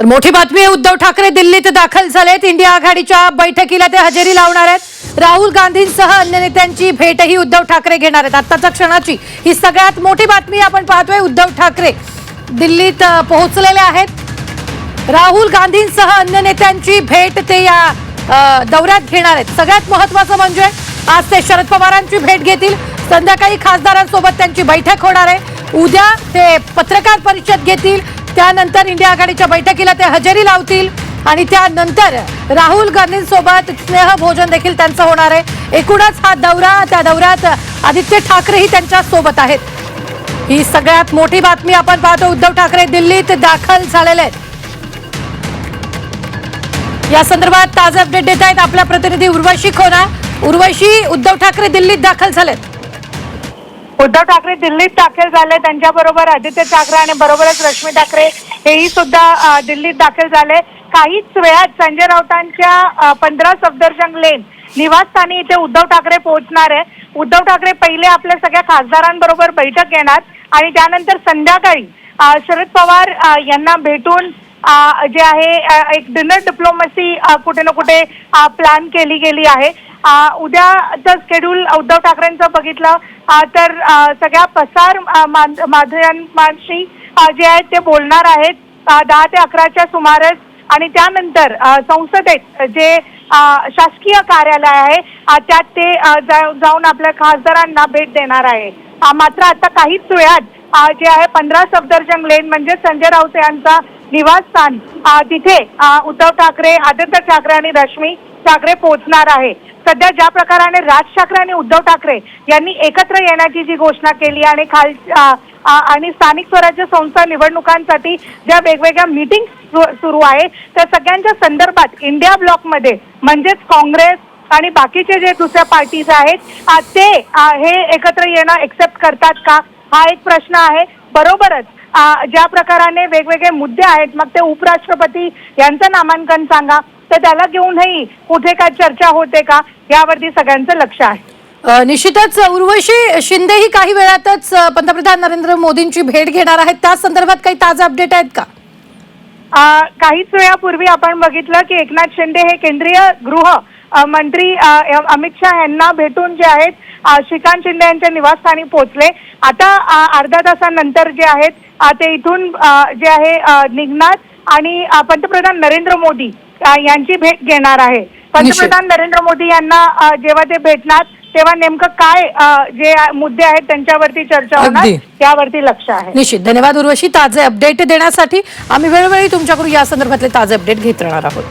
तर मोठी बातमी आहे उद्धव ठाकरे दिल्लीत दाखल झालेत. इंडिया आघाडीच्या बैठकीला ते हजेरी लावणार आहेत. राहुल गांधींसह अन्य नेत्यांची भेटही उद्धव ठाकरे घेणार आहेत. आत्ताच्या क्षणाची ही सगळ्यात मोठी बातमी आपण पाहतोय. उद्धव ठाकरे दिल्लीत पोहोचलेले आहेत. राहुल गांधींसह अन्य नेत्यांची भेट ते या दौऱ्यात घेणार आहेत. सगळ्यात महत्वाचं म्हणजे आज ते शरद पवारांची भेट घेतील. संध्याकाळी खासदारांसोबत त्यांची बैठक होणार आहे. उद्या ते पत्रकार परिषद घेतील. त्यानंतर इंडिया आघाडीच्या बैठकीला ते हजेरी लावतील आणि त्यानंतर राहुल गांधींसोबत स्नेह भोजन देखील त्यांचं होणार आहे. एकूणच हा दौरा त्या दौऱ्यात आदित्य ठाकरेही त्यांच्यासोबत आहेत. ही सगळ्यात मोठी बातमी आपण पाहतो. उद्धव ठाकरे दिल्लीत दाखल झालेले आहेत. या संदर्भात ताजे अपडेट देत आहेत आपला प्रतिनिधी उर्वशी खोना. उर्वशी उद्धव ठाकरे दिल्लीत दाखल झालेत. उद्धव ठाकरे दिल्लीत दाखल झाले त्यांच्याबरोबर आदित्य ठाकरे आणि बरोबरच रश्मी ठाकरे हेही सुद्धा दिल्लीत दाखल झाले. काहीच वेळात संजय राऊतांच्या पंधरा सफदरजंग लेन निवासस्थानी इथे उद्धव ठाकरे पोहोचणार आहे उद्धव ठाकरे पहिले आपल्या सगळ्या खासदारांबरोबर बैठक घेणार आणि त्यानंतर संध्याकाळी शरद पवार यांना भेटून जे आहे एक डिनर डिप्लोमसी कुठे ना कुठे प्लॅन केली गेली आहे. उद्याचं शेड्यूल उद्धव ठाकरेंचं बघितलं तर सगळ्या पसार माधवांशी माध्यमांशी जे आहेत ते बोलणार आहेत. दहा ते अकराच्या सुमारास आणि त्यानंतर संसदेत जे शासकीय कार्यालय आहे त्यात ते जाऊन आपल्या खासदारांना भेट देणार आहे. मात्र आता काहीच वेळात जे आहे पंधरा सफदरजंग लेन म्हणजे संजय राऊत यांचा निवासस्थान तिथे उद्धव ठाकरे आदित्य ठाकरे आणि रश्मी ठाकरे पोहोचणार आहे. सध्या ज्या प्रकाराने राज ठाकरे आणि उद्धव ठाकरे यांनी एकत्र येण्याची जी घोषणा केली आणि खाल आणि स्थानिक स्वराज्य संस्था निवडणुकांसाठी ज्या वेगवेगळ्या मीटिंग सुरू आहे त्या सगळ्यांच्या संदर्भात इंडिया ब्लॉकमध्ये म्हणजेच काँग्रेस आणि बाकीचे जे दुसऱ्या पार्टीज आहेत ते हे एकत्र येणं एक्सेप्ट करतात का? हा एक प्रश्न आहे. बरोबरच ज्या प्रकाराने वेगवेगळे मुद्दे आहेत मग ते उपराष्ट्रपती यांचं नामांकन सांगा. तर त्याला घेऊनही कुठे काय चर्चा होते का यावरती सगळ्यांचं लक्ष आहे. निश्चितच उर्वशी शिंदे ही काही वेळातच पंतप्रधान नरेंद्र मोदींची भेट घेणार आहेत. त्या संदर्भात काही ताजा अपडेट आहेत का? काहीच वेळापूर्वी आपण बघितलं की एकनाथ शिंदे हे केंद्रीय गृह मंत्री अमित शहा यांना भेटून जे आहेत श्रीकांत शिंदे यांच्या निवासस्थानी पोहोचले. आता अर्ध्या तासानंतर जे आहेत ते इथून जे आहे निघणार आणि पंतप्रधान नरेंद्र मोदी यांची भेट घेणार आहे. पंतप्रधान नरेंद्र मोदी यांना जेव्हा ते भेटणार तेव्हा नेमकं काय जे मुद्दे आहेत त्यांच्यावरती चर्चा होणार अगदी. यावरती लक्ष आहे. निश्चित. धन्यवाद उर्वशी. ताजे अपडेट देण्यासाठी आम्ही वेळोवेळी तुमच्याकडून या संदर्भातले ताजे अपडेट घेत राहणार आहोत.